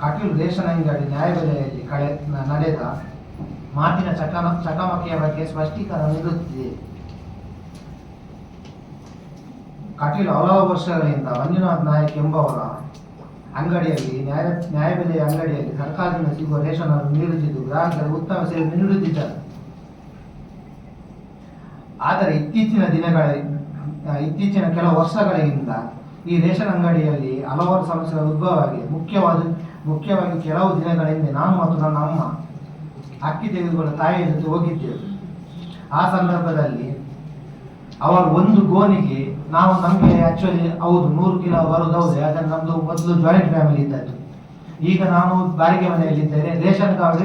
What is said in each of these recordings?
Kateel ration ಅಂಗಡಿ ನ್ಯಾಯಬೆಲೆಯಲ್ಲಿ ಕಳೆ ನಡೆದ ಮಾತಿನ ಚಕಮ, ಚಕಮಕಿಯ ಬಗ್ಗೆ ಸ್ಪಷ್ಟೀಕರಣ ನೀಡುತ್ತಿದೆ. ಕಟೀಲು ಹಲವು ವರ್ಷಗಳಿಂದ ಮಂಜುನಾಥ್ ನಾಯಕ್ ಎಂಬವರ ಅಂಗಡಿಯಲ್ಲಿ, ನ್ಯಾಯ, ನ್ಯಾಯಬೆಲೆಯ ಅಂಗಡಿಯಲ್ಲಿ ಸರ್ಕಾರದಿಂದ ಸಿಗುವ ರೇಷನ್ ಅನ್ನು ನೀಡುತ್ತಿದ್ದು ಗ್ರಾಹಕರು ಉತ್ತಮ ಸೇವೆ ನೀಡುತ್ತಿದ್ದಾರೆ. ಆದರೆ ಇತ್ತೀಚಿನ ದಿನಗಳ, ಇತ್ತೀಚಿನ ಕೆಲವು ವರ್ಷಗಳಿಂದ ಈ ರೇಷನ್ ಅಂಗಡಿಯಲ್ಲಿ ಹಲವಾರು ಸಮಸ್ಯೆಗಳ ಉದ್ಭವವಾಗಿದೆ ಮುಖ್ಯವಾದ, ಮುಖ್ಯವಾಗಿ ಕೆಲವು ದಿನಗಳ ಹಿಂದೆ ನಾನು ಮತ್ತು ನನ್ನ ಅಮ್ಮ ಅಕ್ಕಿ ತೆಗೆದುಕೊಂಡು ತಾಯಿಯ ಜೊತೆ ಹೋಗಿದ್ದೇವೆ. ಆ ಸಂದರ್ಭದಲ್ಲಿ ಅವರು ಒಂದು ಗೋನಿಗೆ ನಾವು ನಮಗೆ ಆಕ್ಚುಲಿ ಹೌದು, ನೂರು ಕಿಲೋ ಬರೋದು, ಹೌದು. ಯಾಕಂದ್ರೆ ನಮ್ದು ಮೊದಲು ಜಾಯಿಂಟ್ ಫ್ಯಾಮಿಲಿ ಇದ್ದದ್ದು. ಈಗ ನಾನು ಬಾರಿಗೆ ಮನೆಯಲ್ಲಿದ್ದೇನೆ ರೇಷನ್ ಕಾರ್ಡ್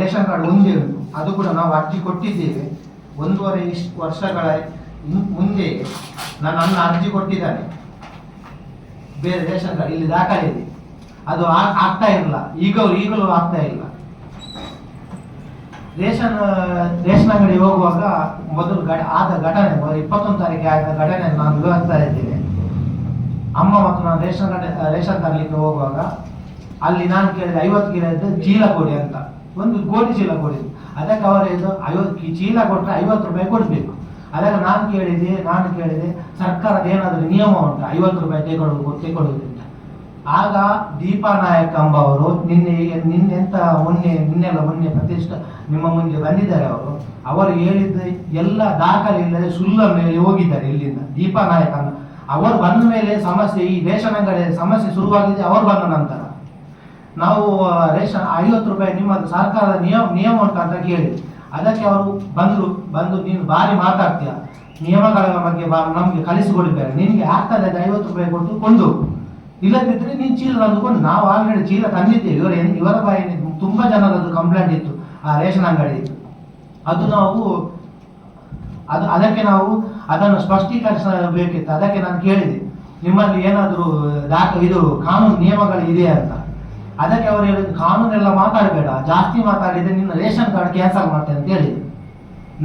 ರೇಷನ್ ಕಾರ್ಡ್ ಒಂದೇ ಉಂಟು. ಅದು ಕೂಡ ನಾವು ಅರ್ಜಿ ಕೊಟ್ಟಿದ್ದೇವೆ. ಒಂದೂವರೆ ಇಷ್ಟು ವರ್ಷಗಳ ಮುಂದೆ ನನ್ನ ಅಣ್ಣ ಅರ್ಜಿ ಕೊಟ್ಟಿದ್ದಾನೆ. ಬೇರೆ ದೇಶ ಇಲ್ಲಿ ದಾಖಲೆ ಇದೆ. ಅದು ಆಗ್ತಾ ಇರಲ್ಲ ಈಗ ಈಗಲೂ ಆಗ್ತಾ ಇಲ್ಲ. ರೇಷನ್ ರೇಷನ್ ಅಂಗಡಿ ಹೋಗುವಾಗ ಮೊದಲು ಆದ ಘಟನೆ ಇಪ್ಪತ್ತೊಂದು ತಾರೀಕಿಗೆ ಆದ ಘಟನೆ ನಾನು ವಿವರಿಸ್ತಾ ಇದ್ದೇನೆ. ಅಮ್ಮ ಮತ್ತು ನಾನು ರೇಷನ್ ರೇಷನ್ ತರಲಿಕ್ಕೆ ಹೋಗುವಾಗ ಅಲ್ಲಿ ನಾನು ಕೇಳಿದೆ ಐವತ್ತು ಕಿಲೋ ಇದ್ದು ಚೀಲ ಕೊಡಿ ಅಂತ. ಒಂದು ಕೋಟಿ ಚೀಲ ಕೊಡಿ ಅದಕ್ಕೆ ಅವರು ಐವತ್ತು ಚೀಲ ಕೊಟ್ಟರೆ ಐವತ್ತು ರೂಪಾಯಿ ಕೊಡಬೇಕು. ಅದಕ್ಕೆ ನಾನು ಕೇಳಿದೆ ನಾನು ಕೇಳಿದೆ, ಸರ್ಕಾರದ ಏನಾದರೂ ನಿಯಮ ಉಂಟು? ಐವತ್ತು ರೂಪಾಯಿ ತೆಗೊಳ್ಳುವುದು ತೆಗೊಳ್ಳುವುದಿಲ್ಲ ಆಗ ದೀಪಾ ನಾಯಕ್ ಎಂಬವರು ನಿನ್ನೆ ನಿನ್ನೆಂತ ಮೊನ್ನೆ, ನಿನ್ನೆಲ್ಲ ಮೊನ್ನೆ ಪ್ರತಿಷ್ಠ ನಿಮ್ಮ ಮುಂದೆ ಬಂದಿದ್ದಾರೆ ಅವರು. ಅವರು ಹೇಳಿದ್ದ ಎಲ್ಲ ದಾಖಲೆ ಇಲ್ಲದೆ ಸುಳ್ಳ ಮೇಲೆ ಹೋಗಿದ್ದಾರೆ ಇಲ್ಲಿಂದ. ದೀಪಾ ನಾಯಕ್ ಅವರು ಬಂದ ಮೇಲೆ ಸಮಸ್ಯೆ, ಈ ರೇಷನ್ ಅಂಗಡಿ ಸಮಸ್ಯೆ ಶುರುವಾಗಿದೆ ಅವರು ಬಂದ ನಂತರ. ನಾವು ರೇಷನ್ ಐವತ್ತು ರೂಪಾಯಿ ನಿಮ್ಮ ಸರ್ಕಾರದ ನಿಯಮ ನಿಯಮ ಉಂಟು ಅಂತ ಕೇಳಿ ಅದಕ್ಕೆ ಅವರು ಬಂದರು, ಬಂದು ನೀನು ಭಾರಿ ಮಾತಾಡ್ತೀಯ. ನಿಯಮಗಳ ಬಗ್ಗೆ ಬಾ, ನಮಗೆ ಕಲಿಸಿಕೊಡಿದ್ದಾರೆ. ನಿನಗೆ ಆಗ್ತದೆ ಅದು ಐವತ್ತು ರೂಪಾಯಿ ಕೊಟ್ಟು ಕೊಂಡು. ಇಲ್ಲದಿದ್ದರೆ ನೀನು ಚೀಲ ತಂದುಕೊಂಡು ನಾವು ಆಲ್ರೆಡಿ ಚೀಲ ತಂದಿದ್ದೇವೆ. ಇವರ ಇವರ ಬಾಯಿ ತುಂಬ ಜನರದ್ದು ಕಂಪ್ಲೇಂಟ್ ಇತ್ತು ಆ ರೇಷನ್ ಅಂಗಡಿ. ಅದು ನಾವು, ಅದು, ಅದಕ್ಕೆ ನಾವು ಅದನ್ನು ಸ್ಪಷ್ಟೀಕರಿಸಬೇಕಿತ್ತು. ಅದಕ್ಕೆ ನಾನು ಕೇಳಿದೆ. ನಿಮ್ಮಲ್ಲಿ ಏನಾದರೂ ದಾಖ, ಇದು ಕಾನೂನು ನಿಯಮಗಳು ಇದೆಯಾ ಅಂತ. ಅದಕ್ಕೆ ಅವರು ಹೇಳಿದ್ರು ಕಾನೂನೆಲ್ಲ ಮಾತಾಡಬೇಡ. ಜಾಸ್ತಿ ಮಾತಾಡಿದ್ರೆ ನಿನ್ನ ರೇಷನ್ ಕಾರ್ಡ್ ಕ್ಯಾನ್ಸಲ್ ಮಾಡ್ತೇನೆ ಅಂತ ಹೇಳಿದ್ರು.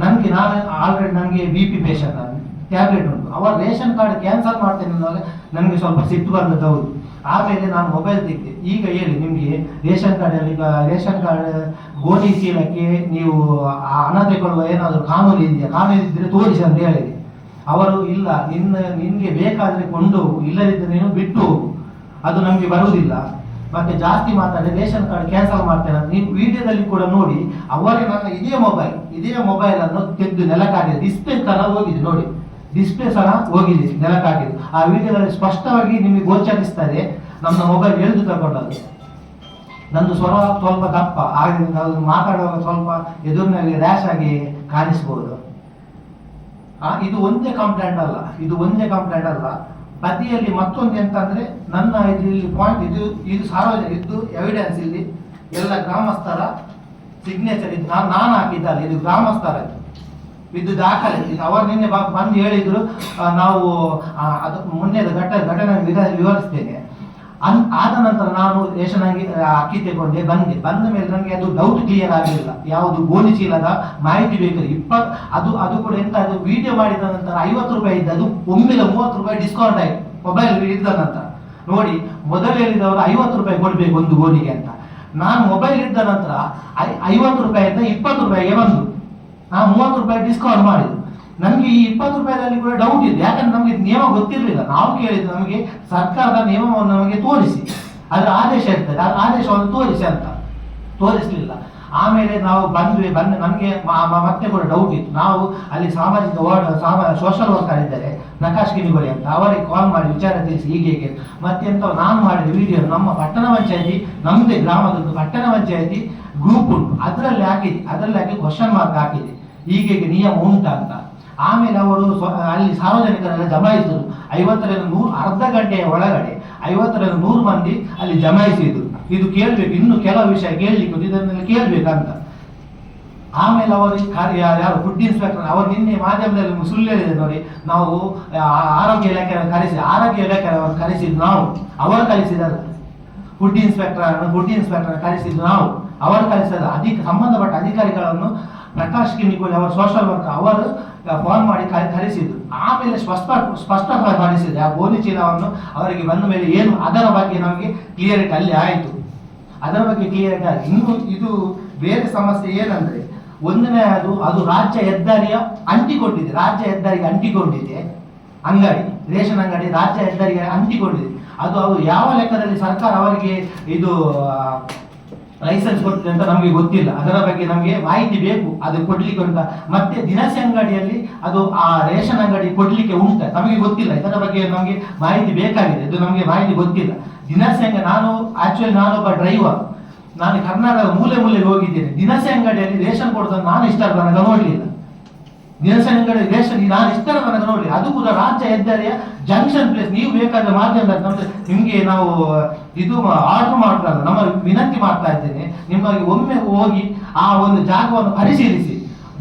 ನನಗೆ ನಾನು ಆಲ್ರೆಡಿ ನನಗೆ ಬಿ ಪಿ ಪೇಷಂಟ್ ಟ್ಯಾಬ್ಲೆಟ್ ಉಂಟು. ಅವರ ರೇಷನ್ ಕಾರ್ಡ್ ಕ್ಯಾನ್ಸಲ್ ಮಾಡ್ತೇನೆ ಅನ್ನುವಾಗ ನನಗೆ ಸ್ವಲ್ಪ ಸಿಟ್ಟು ಬಂದದ್ದು ಹೌದು. ಆಮೇಲೆ ನಾನು ಮೊಬೈಲ್ ತೆಗೆದೆ. ಈಗ ಹೇಳಿ ನಿಮಗೆ ರೇಷನ್ ಕಾರ್ಡಲ್ಲಿ ಈಗ ರೇಷನ್ ಕಾರ್ಡ್ ಗೋಧಿ ಚೀಲಕ್ಕೆ ನೀವು ಹಣ ತೆಗೊಳ್ಳುವ ಏನಾದರೂ ಕಾನೂನು ಇದೆಯಾ? ಕಾನೂನು ಇದ್ದರೆ ತೋರಿಸಿ ಅಂತ ಹೇಳಿದೆ. ಅವರು, ಇಲ್ಲ, ನಿನ್ನ ನಿಮಗೆ ಬೇಕಾದರೆ ಕೊಂಡು ಇಲ್ಲದಿದ್ದರೆ ನೀನು ಬಿಟ್ಟು ಅದು ನಮಗೆ ಬರುವುದಿಲ್ಲ. ಮತ್ತೆ ಜಾಸ್ತಿ ಮಾತಾಡಿ ರೇಷನ್ ಕಾರ್ಡ್ ಕ್ಯಾನ್ಸಲ್ ಮಾಡ್ತೇನೆ ನೀವು ವಿಡಿಯೋದಲ್ಲಿ ಕೂಡ ನೋಡಿ, ಅವರೇ ನನ್ನ ಇದೇ ಮೊಬೈಲ್ ಇದೇ ಮೊಬೈಲ್ ಅನ್ನು ತೆಗೆದು ನೆಲಕ್ಕಾಗಿದೆ ಡಿಸ್ಪ್ಲೇ ತರ ಹೋಗಿದೆ ನೋಡಿ. ಡಿಸ್ಪ್ಲೇ ಸಹ ಹೋಗಿದೆ ನೆಲಕ್ಕಾಗಿದೆ ಆ ವಿಡಿಯೋದಲ್ಲಿ ಸ್ಪಷ್ಟವಾಗಿ ನಿಮಗೆ ಗೋಚರಿಸ್ತದೆ ನಮ್ಮ ಮೊಬೈಲ್ ಎಳೆದು ತಗೊಂಡದ್ದು. ನಂದು ಸ್ವರ ಸ್ವಲ್ಪ ದಪ್ಪ ಆಗಿದ್ರೆ ನಾವು ಮಾತಾಡುವಾಗ ಸ್ವಲ್ಪ ಎದುರಿನಲ್ಲಿ ರ್ಯಾಶ್ ಆಗಿ ಕಾಣಿಸ್ಬೋದು. ಇದು ಒಂದೇ ಕಂಪ್ಲೇಂಟ್ ಅಲ್ಲ, ಇದು ಒಂದೇ ಕಂಪ್ಲೇಂಟ್ ಅಲ್ಲ. ಬದಿಯಲ್ಲಿ ಮತ್ತೊಂದು ಎಂತ ಅಂದ್ರೆ ನನ್ನ ಇದು ಪಾಯಿಂಟ್ ಇದು ಇದು ಸಾರ್ವಜನಿಕ ಇದ್ದು ಎವಿಡೆನ್ಸ್ ಇಲ್ಲಿ, ಎಲ್ಲ ಗ್ರಾಮಸ್ಥರ ಸಿಗ್ನೇಚರ್ ಇದು ನಾನು ನಾನು ಹಾಕಿದ್ದಲ್ಲ, ಇದು ಗ್ರಾಮಸ್ಥರ ಇದು. ದಾಖಲೆ ಅವರು ನಿನ್ನೆ ಬಂದು ಹೇಳಿದ್ರು ನಾವು ಅದು ಮೊನ್ನೆದು ಘಟ ಘಟನೆ ವಿಧ- ವಿವರಿಸ್ತೇನೆ ಅನ್ ಆದ ನಂತರ ನಾನು ರೇಷನ್ ಅಕ್ಕಿ ತೆಗೊಂಡೆ, ಬಂದೆ. ಬಂದ ಮೇಲೆ ನನಗೆ ಅದು ಡೌಟ್ ಕ್ಲಿಯರ್ ಆಗಲಿಲ್ಲ. ಯಾವುದು ಗೋಲಿ ಚೀಲದ ಮಾಹಿತಿ ಬೇಕು ಇಪ್ಪತ್ ಅದು ಅದು ಕೂಡ ಎಂತ, ಅದು ವಿಡಿಯೋ ಮಾಡಿದ ನಂತರ ಐವತ್ತು ರೂಪಾಯಿ ಇದ್ದು, ಅದು ಒಮ್ಮೆಲೆ ಮೂವತ್ತು ರೂಪಾಯಿ ಡಿಸ್ಕೌಂಟ್ ಆಯ್ತು. ಮೊಬೈಲ್ ಇದ್ದ ನಂತರ. ನೋಡಿ, ಮೊದಲು ಹೇಳಿದವರು ಐವತ್ತು ರೂಪಾಯಿ ಕೊಡ್ಬೇಕು ಒಂದು ಗೋಲಿಗೆ ಅಂತ. ನಾನು ಮೊಬೈಲ್ ಇದ್ದ ನಂತರ ಐ- ಐವತ್ತು ರೂಪಾಯಿಂದ ಇಪ್ಪತ್ತು ರೂಪಾಯಿಗೆ ಬಂದು ನಾನು ಮೂವತ್ತು ರೂಪಾಯಿ ಡಿಸ್ಕೌಂಟ್ ಮಾಡಿದ್ರು ನಮಗೆ ಈ ಇಪ್ಪತ್ತು ರೂಪಾಯಿದಲ್ಲಿ ಕೂಡ ಡೌಟ್ ಇದೆ ಯಾಕಂದ್ರೆ ನಮಗೆ ನಿಯಮ ಗೊತ್ತಿರಲಿಲ್ಲ. ನಾವು ಕೇಳಿದ್ದು ನಮಗೆ ಸರ್ಕಾರದ ನಿಯಮವನ್ನು ನಮಗೆ ತೋರಿಸಿ. ಅದರ ಆದೇಶ ಇರ್ತದೆ. ಆ ಆದೇಶವನ್ನು ತೋರಿಸಿ ಅಂತ. ತೋರಿಸಲಿಲ್ಲ. ಆಮೇಲೆ ನಾವು ಬಂದ್ವಿ. ಬಂದು ನಮಗೆ ಮತ್ತೆ ಕೂಡ ಡೌಟ್ ಇತ್ತು. ನಾವು ಅಲ್ಲಿ ಸಾಮಾಜಿಕ ವಾರ್ಡ್, ಸಾಮ ಸೋಷಲ್ ವರ್ಕರ್ ಇದ್ದಾರೆ. ಪ್ರಕಾಶ್ ಗಿರಿಗೊಳಿ ಅಂತ. ಅವರಿಗೆ ಕಾಲ್ ಮಾಡಿ ವಿಚಾರ ತಿಳಿಸಿ ಹೀಗೆ ಮತ್ತೆ ಎಂತ ನಾನು ಮಾಡಿದ ವಿಡಿಯೋ ನಮ್ಮ ಪಟ್ಟಣ ಪಂಚಾಯತಿ ನಮ್ಮದೇ ಗ್ರಾಮದೊಂದು ಪಟ್ಟಣ ಪಂಚಾಯತಿ ಗ್ರೂಪ್ ಉಂಟು. ಅದರಲ್ಲಿ ಹಾಕಿದೆ ಅದರಲ್ಲಿ ಹಾಕಿ ಕ್ವಶನ್ ಮಾರ್ಕ್ ಹಾಕಿದೆ ಹೀಗೆ ಹೀಗೆ ನಿಯಮ ಉಂಟಾ ಅಂತ ಆಮೇಲೆ ಅವರು ಅಲ್ಲಿ ಸಾರ್ವಜನಿಕರೆಲ್ಲ ಜಮಾಯಿಸಿದ್ರು. ಐವತ್ತರಿಂದ ನೂರು, ಅರ್ಧ ಗಂಟೆಯ ಒಳಗಡೆ ಐವತ್ತರಿಂದ ನೂರು ಮಂದಿ ಅಲ್ಲಿ ಜಮಾಯಿಸಿದ್ರು. ಇದು ಕೇಳಬೇಕು, ಇನ್ನು ಕೆಲವು ವಿಷಯ ಕೇಳಲಿಕ್ಕೆ ಇದನ್ನೆಲ್ಲ ಕೇಳಬೇಕಂತ. ಆಮೇಲೆ ಅವರು ಕಾರ್ಯ ಯಾರು ಫುಡ್ ಇನ್ಸ್ಪೆಕ್ಟರ್ ಅವರು ನಿನ್ನೆ ಮಾಧ್ಯಮದಲ್ಲಿ ಸುಳ್ಳು ನೋಡಿ, ನಾವು ಆರೋಗ್ಯ ಇಲಾಖೆಯನ್ನು ಕರೆಸಿ, ಆರೋಗ್ಯ ಇಲಾಖೆಯವರು ಕರೆಸಿದ್ದು ನಾವು, ಅವರು ಕಲಿಸಿದಲ್ಲ ಫುಡ್ ಇನ್ಸ್ಪೆಕ್ಟರ್ ಫುಡ್ ಇನ್ಸ್ಪೆಕ್ಟರ್ ಕರೆಸಿದ್ದು ನಾವು, ಅವರು ಕಲಿಸಿದ ಅಧಿಕ, ಸಂಬಂಧಪಟ್ಟ ಅಧಿಕಾರಿಗಳನ್ನು ಪ್ರಕಾಶ್ ಕಿಮಿಕೋಲಿ ಅವರ ಸೋಷಲ್ ವರ್ಕ್ ಅವರು ಫೋನ್ ಮಾಡಿ ಕಲಿಸಿದ್ರು ಆಮೇಲೆ ಸ್ಪಷ್ಟ ಸ್ಪಷ್ಟಪಡಿಸಿದ್ರೆ ಆ ಗೋಧಿ ಚೀಲವನ್ನು ಅವರಿಗೆ ಬಂದ ಮೇಲೆ ಏನು ಅದರ ಬಗ್ಗೆ ನಮಗೆ ಕ್ಲಿಯರಿಟಿ ಅಲ್ಲಿ ಆಯಿತು. ಅದರ ಬಗ್ಗೆ ಕ್ಲಿಯರಿಟಿ ಆಯಿತು ಇನ್ನು ಇದು ಬೇರೆ ಸಮಸ್ಯೆ ಏನಂದ್ರೆ, ಒಂದನೇ ಅದು ಅದು ರಾಜ್ಯ ಹೆದ್ದಾರಿಯ ಅಂಟಿಕೊಂಡಿದೆ. ರಾಜ್ಯ ಹೆದ್ದಾರಿಗೆ ಅಂಟಿಕೊಂಡಿದೆ. ಅಂಗಡಿ, ರೇಷನ್ ಅಂಗಡಿ ರಾಜ್ಯ ಹೆದ್ದಾರಿಗೆ ಅಂಟಿಕೊಂಡಿದೆ. ಅದು ಅವರು ಯಾವ ಲೆಕ್ಕದಲ್ಲಿ ಸರ್ಕಾರ ಅವರಿಗೆ ಇದು ಲೈಸೆನ್ಸ್ ಕೊಟ್ಟಿದೆ ಅಂತ ನಮಗೆ ಗೊತ್ತಿಲ್ಲ. ಅದರ ಬಗ್ಗೆ ನಮಗೆ ಮಾಹಿತಿ ಬೇಕು. ಅದು ಕೊಡ್ಲಿಕ್ಕೆ ಉಂಟ. ಮತ್ತೆ ದಿನಸಿ ಅಂಗಡಿಯಲ್ಲಿ ಅದು ಆ ರೇಷನ್ ಅಂಗಡಿ ಕೊಡ್ಲಿಕ್ಕೆ ಉಂಟ. ನಮಗೆ ಗೊತ್ತಿಲ್ಲ. ಇದರ ಬಗ್ಗೆ ನಮಗೆ ಮಾಹಿತಿ ಬೇಕಾಗಿದೆ. ಇದು ನಮಗೆ ಮಾಹಿತಿ ಗೊತ್ತಿಲ್ಲ. ದಿನಸಿ ಅಂಗಡಿ ನಾನು ಆಕ್ಚುಲಿ ನಾನೊಬ್ಬ ಡ್ರೈವರ್ ನಾನು ಕರ್ನಾಟಕದ ಮೂಲೆ ಮೂಲೆಗೆ ಹೋಗಿದ್ದೇನೆ. ದಿನಸಿ ಅಂಗಡಿಯಲ್ಲಿ ರೇಷನ್ ಕೊಡೋದನ್ನು ನಾನು ಇಷ್ಟ ನೋಡಲಿಲ್ಲ. ದಿನಸಿ ದೇಶ ನಾನು ಇಷ್ಟರ ನೋಡಿ. ಅದು ಕೂಡ ರಾಜ್ಯ ಹೆದ್ದಾರಿಯ ಜಂಕ್ಷನ್ ಪ್ಲೇಸ್ ನೀವು ಬೇಕಾದ ಮಾಧ್ಯಮ ನಮ್ದು ನಿಮ್ಗೆ ನಾವು ಇದು ಆರ್ಡರ್ ಮಾಡ್ತಾರೆ ನಮ್ಮ ವಿನಂತಿ ಮಾಡ್ತಾ ಇದ್ದೇನೆ. ನಿಮಗೆ ಒಮ್ಮೆ ಹೋಗಿ ಆ ಒಂದು ಜಾಗವನ್ನು ಪರಿಶೀಲಿಸಿ.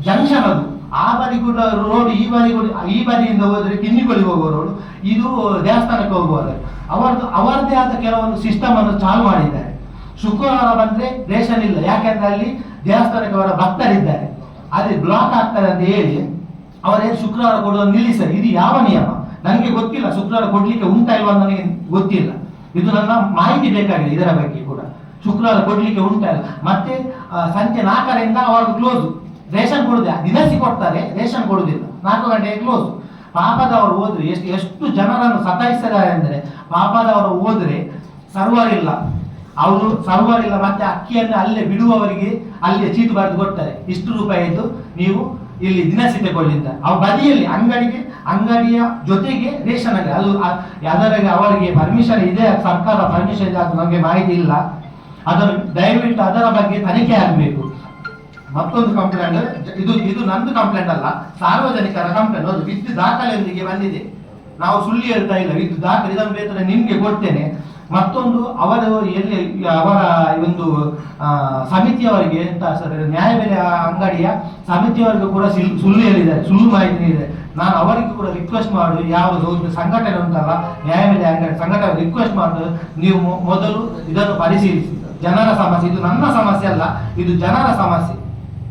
ಜಂಕ್ಷನ್ ಅದು. ಆ ಬಾರಿ ಕೂಡ ರೋಡ್ ಈ ಬಾರಿ ಕೂಡ ಈ ಬಾರಿಯಿಂದ ಹೋದ್ರೆ ಕಿನ್ನಿಗಳಿಗೆ ಹೋಗುವ ರೋಡ್ ಇದು ದೇವಸ್ಥಾನಕ್ಕೆ ಹೋಗುವಾಗ ಅವರದ್ದು ಅವರದೇ ಆದ ಕೆಲವೊಂದು ಸಿಸ್ಟಮ್ ಅನ್ನು ಚಾಲು ಮಾಡಿದ್ದಾರೆ. ಶುಕ್ರವಾರ ಬಂದ್ರೆ ರೇಷನ್ ಇಲ್ಲ ಯಾಕೆಂದ್ರೆ ಅಲ್ಲಿ ದೇವಸ್ಥಾನಕ್ಕೆ ಅವರ ಭಕ್ತರಿದ್ದಾರೆ. ಅಲ್ಲಿ ಬ್ಲಾಕ್ ಆಗ್ತಾರೆ ಅಂತ ಹೇಳಿ ಅವರೇನು ಶುಕ್ರವಾರ ಕೊಡುವ ನಿಲ್ಲಿಸಲಿ. ಇದು ಯಾವ ನಿಯಮ? ನನಗೆ ಗೊತ್ತಿಲ್ಲ. ಶುಕ್ರವಾರ ಕೊಡ್ಲಿಕ್ಕೆ ಉಂಟಾ ಇಲ್ವಾ ನನಗೆ ಗೊತ್ತಿಲ್ಲ. ಇದು ನನ್ನ ಮಾಹಿತಿ ಬೇಕಾಗಿದೆ ಇದರ ಬಗ್ಗೆ ಕೂಡ. ಶುಕ್ರವಾರ ಕೊಡ್ಲಿಕ್ಕೆ ಉಂಟಾ ಇಲ್ಲ. ಮತ್ತೆ ಸಂಜೆ ನಾಲ್ಕರಿಂದ ಅವರು ಕ್ಲೋಸ್ ರೇಷನ್ ಕೊಡುದಿಲ್ಲ ದಿನಸಿ ಕೊಡ್ತಾರೆ, ರೇಷನ್ ಕೊಡುದಿಲ್ಲ ನಾಲ್ಕು ಗಂಟೆಗೆ ಕ್ಲೋಸ್ ಪಾಪದವರು ಹೋದ್ರೆ ಎಷ್ಟು ಎಷ್ಟು ಜನರನ್ನು ಸತಾಯಿಸಿದ್ದಾರೆ ಅಂದರೆ, ಪಾಪದವರು ಹೋದ್ರೆ ಸರ್ವರ್ ಇಲ್ಲ. ಅವರು ಸರ್ವರ್ ಇಲ್ಲ, ಮತ್ತೆ ಅಕ್ಕಿಯನ್ನು ಅಲ್ಲೇ ಬಿಡುವವರಿಗೆ ಅಲ್ಲೇ ಚೀಟು ಬರೆದು ಕೊಡ್ತಾರೆ. ಇಷ್ಟು ರೂಪಾಯಿ ರೂಪಾಯಿದು ನೀವು ಇಲ್ಲಿ ದಿನಸಿ ತಗೊಳ್ಳಿ ಅಂತ ಅವ ಬದಿಯಲ್ಲಿ ಅಂಗಡಿಗೆ, ಅಂಗಡಿಯ ಜೊತೆಗೆ ರೇಷನ್ ಅಂಗಡಿ. ಅದು ಅದರಲ್ಲಿ ಅವರಿಗೆ ಪರ್ಮಿಷನ್ ಇದೆ ಸರ್ಕಾರ ಪರ್ಮಿಷನ್ ಇದೆ, ಅದು ನಮಗೆ ಮಾಹಿತಿ ಇಲ್ಲ. ಅದನ್ನು ದಯವಿಟ್ಟು ಅದರ ಬಗ್ಗೆ ತನಿಖೆ ಆಗಬೇಕು. ಮತ್ತೊಂದು ಕಂಪ್ಲೇಂಟ್ ಇದು ಇದು ನಂದು ಕಂಪ್ಲೇಂಟ್ ಅಲ್ಲ, ಸಾರ್ವಜನಿಕರ ಕಂಪ್ಲೇಂಟ್ ಅದು ವಿದ್ಯುತ್ ದಾಖಲೆಯೊಂದಿಗೆ ಬಂದಿದೆ. ನಾವು ಸುಳ್ಳು ಹೇಳ್ತಾ ಇಲ್ಲ, ವಿದ್ಯುತ್ ದಾಖಲೆ, ಇದನ್ನು ಬೇಕಾದ್ರೆ ನಿಮ್ಗೆ ಕೊಡ್ತೇನೆ. ಮತ್ತೊಂದು ಅವರು ಎಲ್ಲಿ, ಅವರ ಒಂದು ಸಮಿತಿಯವರಿಗೆ ಎಂತ ಸರ್ ನ್ಯಾಯಬೆಲೆ ಅಂಗಡಿಯ ಸಮಿತಿಯವರಿಗೂ ಕೂಡ ಸುಳ್ಳು ಹೇಳಿದ್ದಾರೆ ಸುಳ್ಳು ಮಾಹಿತಿ ಇದೆ. ನಾನು ಅವರಿಗೂ ಕೂಡ ರಿಕ್ವೆಸ್ಟ್ ಮಾಡು, ಯಾವುದು ಒಂದು ಸಂಘಟನೆ ಉಂಟಲ್ಲ, ನ್ಯಾಯ ಬೆಲೆ ಅಂಗಡಿ ಸಂಘಟನೆ ರಿಕ್ವೆಸ್ಟ್ ಮಾಡುದು ನೀವು ಮೊದಲು ಇದನ್ನು ಪರಿಶೀಲಿಸಿ. ಜನರ ಸಮಸ್ಯೆ, ಇದು ನನ್ನ ಸಮಸ್ಯೆ ಅಲ್ಲ, ಇದು ಜನರ ಸಮಸ್ಯೆ.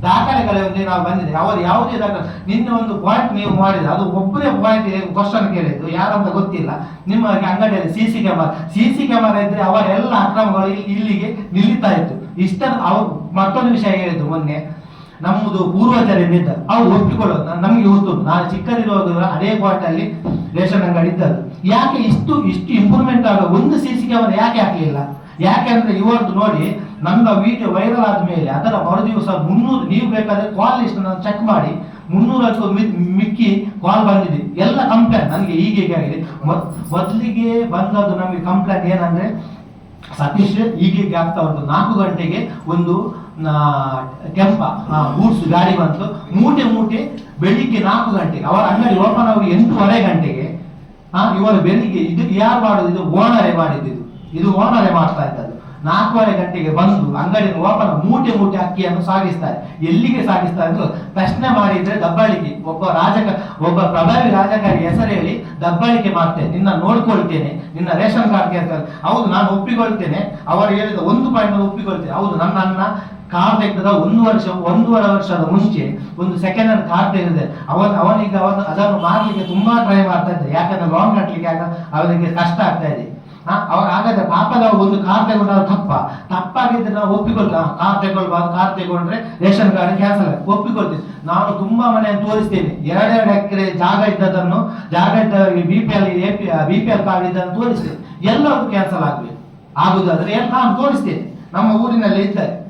ದಾಖಲೆಗಳೊಂದೇ ನಾವು ಬಂದಿದೆ ಅವರು ಯಾವುದೇ ದಾಖಲೆ ನಿನ್ನೆ ಒಂದು ಪಾಯಿಂಟ್ ನೀವು ಮಾಡಿದ್ರೆ ಅದು ಒಬ್ಬರೇ ಪಾಯಿಂಟ್ ಕ್ವಶನ್ ಕೇಳಿದ್ದು, ಯಾರಂತ ಗೊತ್ತಿಲ್ಲ. ನಿಮ್ಮ ಅಂಗಡಿಯಲ್ಲಿ C C camera C C camera ಇದ್ರೆ ಅವರೆಲ್ಲ ಅಕ್ರಮಗಳು ಇಲ್ಲಿ- ಇಲ್ಲಿಗೆ ನಿಲ್ಲಿತಾ ಇತ್ತು. ಇಷ್ಟ ಅವ್ರು ಮತ್ತೊಂದು ವಿಷಯ ಹೇಳಿದ್ದು ಮೊನ್ನೆ. ನಮ್ಮದು ಪೂರ್ವಜರಿಂದ ಅವ್ರು ಒಪ್ಪಿಕೊಳ್ಳೋದು. ನಮಗೆ ನಮ್ಗೆ ಗೊತ್ತು ನಾನು ಚಿಕ್ಕದಿರುವಾಗ ಅದೇ ಪಾಯಿಂಟ್ ಅಲ್ಲಿ ರೇಷನ್ ಅಂಗಡಿ ಇದ್ದದ್ದು. ಯಾಕೆ ಇಷ್ಟು ಇಷ್ಟು ಇಂಪ್ರೂವ್ಮೆಂಟ್ ಆಗ ಒಂದು ಸಿ ಸಿ ಕ್ಯಾಮರಾ ಯಾಕೆ ಹಾಕ್ಲಿಲ್ಲ? ಯಾಕೆಂದ್ರೆ ಇವತ್ತು ನೋಡಿ ನಮ್ಮ ವಿಡಿಯೋ ವೈರಲ್ ಆದ ಮೇಲೆ ಅದರ ಮರುದಿವಸ ಮುನ್ನೂರು, ನೀವು ಬೇಕಾದ್ರೆ ಕಾಲ್ ಲಿಸ್ಟ್ ನಾನು ಚೆಕ್ ಮಾಡಿ, ಮುನ್ನೂರಕ್ಕೂ ಮಿಕ್ಕಿ ಕಾಲ್ ಬಂದಿದೆ. ಎಲ್ಲ ಕಂಪ್ಲೇಂಟ್ ನನಗೆ ಹೀಗೆ ಆಗಿದೆ. ಮೊದ್- ಮೊದಲಿಗೆ ಬಂದದ್ದು ನಮಗೆ ಕಂಪ್ಲೇಂಟ್ ಏನಂದ್ರೆ, ಸತೀಶ್ ಹೀಗೆ ಆಗ್ತಾ ಉಂಟು ನಾಲ್ಕು ಗಂಟೆಗೆ ಒಂದು ಕೆಂಪ ಗೂಡ್ಸ್ ಗಾಡಿ ಬಂತು. ಮೂಟೆ ಮೂಟೆ ಬೆಳಿಗ್ಗೆ ನಾಲ್ಕು ಗಂಟೆಗೆ, ಅವರ ಅಂಗಡಿ ಓಪನ್ ಆಗಿ ಎಂಟೂವರೆ ಗಂಟೆಗೆ ಇವರು ಬೆಳಿಗ್ಗೆ ಇದು ಯಾರು ಮಾಡೋದು? ಇದು ಓನರೇ ಮಾಡಿದ್ದು. ಇದು ಓನರೇ ಮಾಡ್ತಾ ಇದ್ದದ್ದು. ನಾಲ್ಕೂವರೆ ಗಂಟೆಗೆ ಬಂದು ಅಂಗಡಿ ಓಪನ್ ಮೂಟೆ ಮೂಟೆ ಅಕ್ಕಿಯನ್ನು ಸಾಗಿಸ್ತಾರೆ. ಎಲ್ಲಿಗೆ ಸಾಗಿಸ್ತಾರೆ ಅಂದ್ರೆ ಪ್ರಶ್ನೆ ಮಾಡಿದ್ರೆ ದಬ್ಬಾಳಿಕೆ. ಒಬ್ಬ ರಾಜಕ, ಒಬ್ಬ ಪ್ರಭಾವಿ ರಾಜಕಾರಿ ಹೆಸರು ಹೇಳಿ ದಬ್ಬಾಳಿಕೆ ಮಾಡ್ತೇನೆ. ನಿನ್ನ ನೋಡ್ಕೊಳ್ತೇನೆ. ನಿನ್ನ ರೇಷನ್ ಕಾರ್ಡ್ ಕೇಳ್ತಾರೆ. ಹೌದು, ನಾನು ಒಪ್ಪಿಕೊಳ್ತೇನೆ. ಅವರು ಹೇಳಿದ ಒಂದು ಪಾಯಿಂಟ್ ಒಪ್ಪಿಕೊಳ್ತೇನೆ. ಹೌದು, ನನ್ನ ಅಣ್ಣ ಕಾರ್ ತೆಗೆದ ಒಂದು ವರ್ಷ, ಒಂದೂವರೆ ವರ್ಷದ ಮುಂಚೆ ಒಂದು ಸೆಕೆಂಡ್ ಹ್ಯಾಂಡ್ ಕಾರ್ ತೆಗೆದಿದೆ. ಅವನ್, ಅವನೀಗ ಅವನು ಅದನ್ನು ಮಾರ್ಲಿಕ್ಕೆ ತುಂಬಾ ಟ್ರೈ ಮಾಡ್ತಾ ಇದ್ದೆ. ಯಾಕಂದ್ರೆ ಲಾಂಗ್ ಕಟ್ಟಲಿಕ್ಕೆ ಆಗ ಅವನಿಗೆ ಕಷ್ಟ ಆಗ್ತಾ ಇದೆ. ಹಾ ಅವಾಗ ಹಾಗಾದ್ರೆ ನಾವು ಒಂದು ಕಾರ್ ತಗೊಂಡ್ರೆ ತಪ್ಪ. ತಪ್ಪಾಗಿದ್ರೆ ನಾವು ಒಪ್ಪಿಕೊಳ್ತಾ ಕಾರ್ ತಗೊಳ್ಬಾರ್ದು ಕಾರ್ ತಗೊಂಡ್ರೆ ರೇಷನ್ ಕಾರ್ಡ್ ಕ್ಯಾನ್ಸಲ್ ಒಪ್ಪಿಕೊಳ್ತೀವಿ. ನಾನು ತುಂಬಾ ಮನೆಯನ್ನು ತೋರಿಸ್ತೇನೆ. ಎರಡೆರಡು ಎಕರೆ ಜಾಗ ಇದ್ದದನ್ನು ಜಾಗ ಇದ್ದ B P L A P B P L card ಇದ್ದನ್ನು ತೋರಿಸ್ತೇನೆ. ಎಲ್ಲವೂ ಕ್ಯಾನ್ಸಲ್ ಆಗ್ಬೇಕು. ಆಗುದಾದ್ರೆ ಎಲ್ಲ ನಾನು ತೋರಿಸ್ತೇನೆ. ನಮ್ಮ ಊರಿನಲ್ಲಿ ಇದ್ದಾರೆ.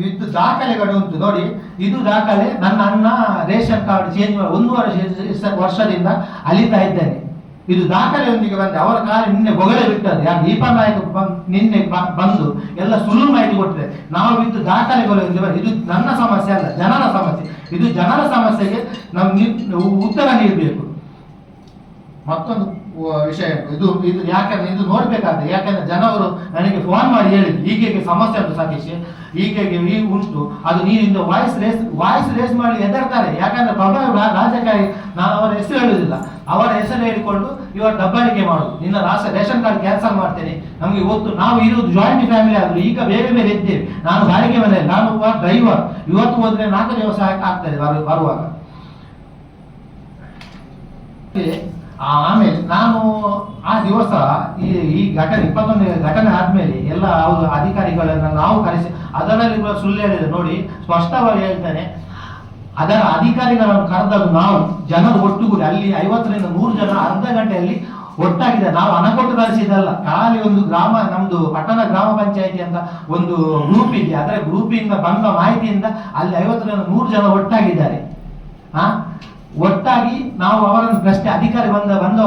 ಇದು ದಾಖಲೆಗಳು ಉಂಟು. ನೋಡಿ, ಇದು ದಾಖಲೆ ನನ್ನ ಅಣ್ಣ ರೇಷನ್ ಕಾರ್ಡ್ ಚೇಂಜ್ ಮಾಡಿ ಒಂದೂವರೆ ಶೇ- ವರ್ಷದಿಂದ ಅಲಿತಾ ಇದ್ದೇನೆ. ಇದು ದಾಖಲೆಯೊಂದಿಗೆ ಬಂದೆ. ಅವರ ಕಾಲ ನಿನ್ನೆ ಬೊಗಳೆ ಬಿಟ್ಟದೆ ಯಾರು? ದೀಪ ನಾಯಕ ನಿನ್ನೆ ಬಂದು ಎಲ್ಲ ಸುಳ್ಳು ಮಾಹಿತಿ ಕೊಟ್ಟಿದೆ. ನಾವು ಇದು ದಾಖಲೆಗಳು ಇದು ನನ್ನ ಸಮಸ್ಯೆ ಅಲ್ಲ, ಜನರ ಸಮಸ್ಯೆ. ಇದು ಜನರ ಸಮಸ್ಯೆಗೆ ನಾವು ಉತ್ತರ ನೀಡಬೇಕು. ಮತ್ತೊಂದು ವಿಷಯ. ಇದು ಇದು ಯಾಕಂದ್ರೆ ಇದು ನೋಡ್ಬೇಕಾದ್ರೆ, ಯಾಕಂದ್ರೆ ಜನವರು ನನಗೆ ಫೋನ್ ಮಾಡಿ ಹೇಳಿದ್ರು. ಹೀಗೆ ಸಮಸ್ಯೆ ಉಂಟು ಸತೀಶ್. ಹೀಗೆ ಈಗ ಉಂಟು. ಅದು ನೀರಿಂದ ವಾಯ್ಸ್ ರೇಸ್ ವಾಯ್ಸ್ ರೇಸ್ ಮಾಡಿ ಹೆದರ್ತಾರೆ. ಯಾಕಂದ್ರೆ ಪ್ರಭಾವ ರಾಜಕಾರಿ ನಾನು ಅವರ ಹೆಸರು ಹೇಳುವುದಿಲ್ಲ. ಅವರ ಹೆಸರು ಹೇಳಿಕೊಂಡು ಇವರು ದಬ್ಬಾಳಿಕೆ ಮಾಡುದು ನಿನ್ನ ರಾಷ್ಟ್ರ ರೇಷನ್ ಕಾರ್ಡ್ ಕ್ಯಾನ್ಸಲ್ ಮಾಡ್ತೇನೆ. ನಮಗೆ ಗೊತ್ತು, ನಾವು ಇರುವುದು ಜಾಯಿಂಟ್ ಫ್ಯಾಮಿಲಿ ಆದ್ರು ಈಗ ಬೇರೆ ಬೇರೆ ಇದ್ದೇವೆ. ನಾನು ಬಾಡಿಗೆ ಮನೆ, ನಾನು ಡ್ರೈವರ್ ಇವತ್ತು ಹೋದ್ರೆ ನಾಲ್ಕು ದಿವಸ ಆಗ್- ಆಗ್ತದೆ ಬರು- ಬರುವಾಗ. ಆಮೇಲೆ ನಾನು ಆ ದಿವಸ ಈ ಈ ಘಟನೆ ಇಪ್ಪತ್ತೊಂದು ಘಟನೆ ಆದ್ಮೇಲೆ ಎಲ್ಲ ಅವರು ಅಧಿಕಾರಿಗಳನ್ನ ನಾವು ಕರೆಸಿ, ಅದರಲ್ಲಿ ಕೂಡ ಸುಳ್ಳು ಹೇಳಿದೆ ನೋಡಿ, ಸ್ಪಷ್ಟವಾಗಿ ಹೇಳ್ತೇನೆ, ಅದರ ಅಧಿಕಾರಿಗಳನ್ನು ಕರೆದಾಗ ನಾವು ಜನರು ಒಟ್ಟುಗೂಡಿ, ಅಲ್ಲಿ ಐವತ್ತರಿಂದ ನೂರು ಜನ ಅರ್ಧ ಗಂಟೆಯಲ್ಲಿ ಒಟ್ಟಾಗಿದೆ. ನಾವು ಹಣ ಕೊಟ್ಟು ಕಳಿಸಿದಲ್ಲ ಖಾಲಿ ಒಂದು ಗ್ರಾಮ, ನಮ್ದು ಪಟ್ಟಣ ಗ್ರಾಮ ಪಂಚಾಯತಿ ಅಂತ ಒಂದು ಗ್ರೂಪ್ ಇದೆ. ಅದರ ಗ್ರೂಪಿಂದ ಬಂದ ಮಾಹಿತಿಯಿಂದ ಅಲ್ಲಿ ಐವತ್ತರಿಂದ ನೂರು ಜನ ಒಟ್ಟಾಗಿದ್ದಾರೆ. ಆ? ಒಟ್ಟಾಗಿ ನಾವು ಅವರನ್ನು ಪ್ರಶ್ನೆ ಅಧಿಕಾರಿ ಬಂದ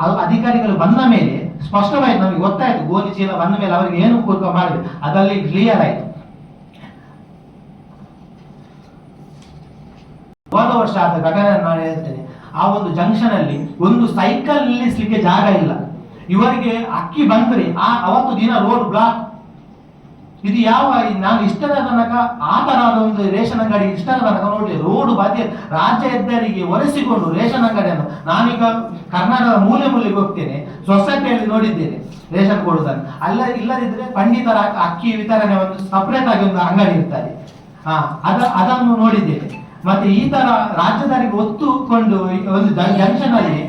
ಅಲ್- ಅಧಿಕಾರಿಗಳು ಬಂದ ಮೇಲೆ ಸ್ಪಷ್ಟವಾಯಿತು ನಮಗೆ ಗೊತ್ತಾಯ್ತು ಗೋಲಿ ಚೀಲ ಬಂದ ಮೇಲೆ ಅವರಿಗೆ ಏನು ಕೂತ್ಕೊಂಡು ಮಾಡಿದೆ ಅದರಲ್ಲಿ ಕ್ಲಿಯರ್ ಆಯ್ತು. ಹೋದ ವರ್ಷ ಆದ ಘಟನೆ ನಾನು ಹೇಳ್ತೇನೆ, ಆ ಒಂದು ಜಂಕ್ಷನ್ ಅಲ್ಲಿ ಒಂದು ಸೈಕಲ್ ನಿಲ್ಲಿಸ್ಲಿಕ್ಕೆ ಜಾಗ ಇಲ್ಲ. ಇವರಿಗೆ ಅಕ್ಕಿ ಬಂದ್ರೆ ಆ ಅವತ್ತು ದಿನ ರೋಡ್ ಬ್ಲಾಕ್ ಇದು ಯಾವ ನಾನು ಇಷ್ಟದ ತನಕ ಆ ತರಹದ ಒಂದು ರೇಷನ್ ಅಂಗಡಿ, ಇಷ್ಟದ ತನಕ ನೋಡಿ ರೋಡ್ ಬಾಧ್ಯ ರಾಜ್ಯ ಹೆದ್ದಾರಿಗೆ ಒರೆಸಿಕೊಂಡು ರೇಷನ್ ಅಂಗಡಿಯನ್ನು. ನಾನೀಗ ಕರ್ನಾಟಕದ ಮೂಲೆ ಮೂಲೆಗೆ ಹೋಗ್ತೇನೆ ಸೊಸೈಟಿಯಲ್ಲಿ ನೋಡಿದ್ದೇನೆ ರೇಷನ್ ಕೊಡುವುದನ್ನು. ಅಲ್ಲ, ಇಲ್ಲದಿದ್ರೆ ಪಂಡಿತರ ಅಕ್ಕಿ ವಿತರಣೆ ಒಂದು ಸಪ್ರೇಟ್ ಆಗಿ ಒಂದು ಅಂಗಡಿ ಇರ್ತಾರೆ ಹಾ ಅದ, ಅದನ್ನು ನೋಡಿದ್ದೇನೆ. ಮತ್ತೆ ಈ ತರ ರಾಜ್ಯದಾರಿಗೆ ಒತ್ತುಕೊಂಡು ಒಂದು ಜಂಕ್ಷನ್ ಅಲ್ಲಿ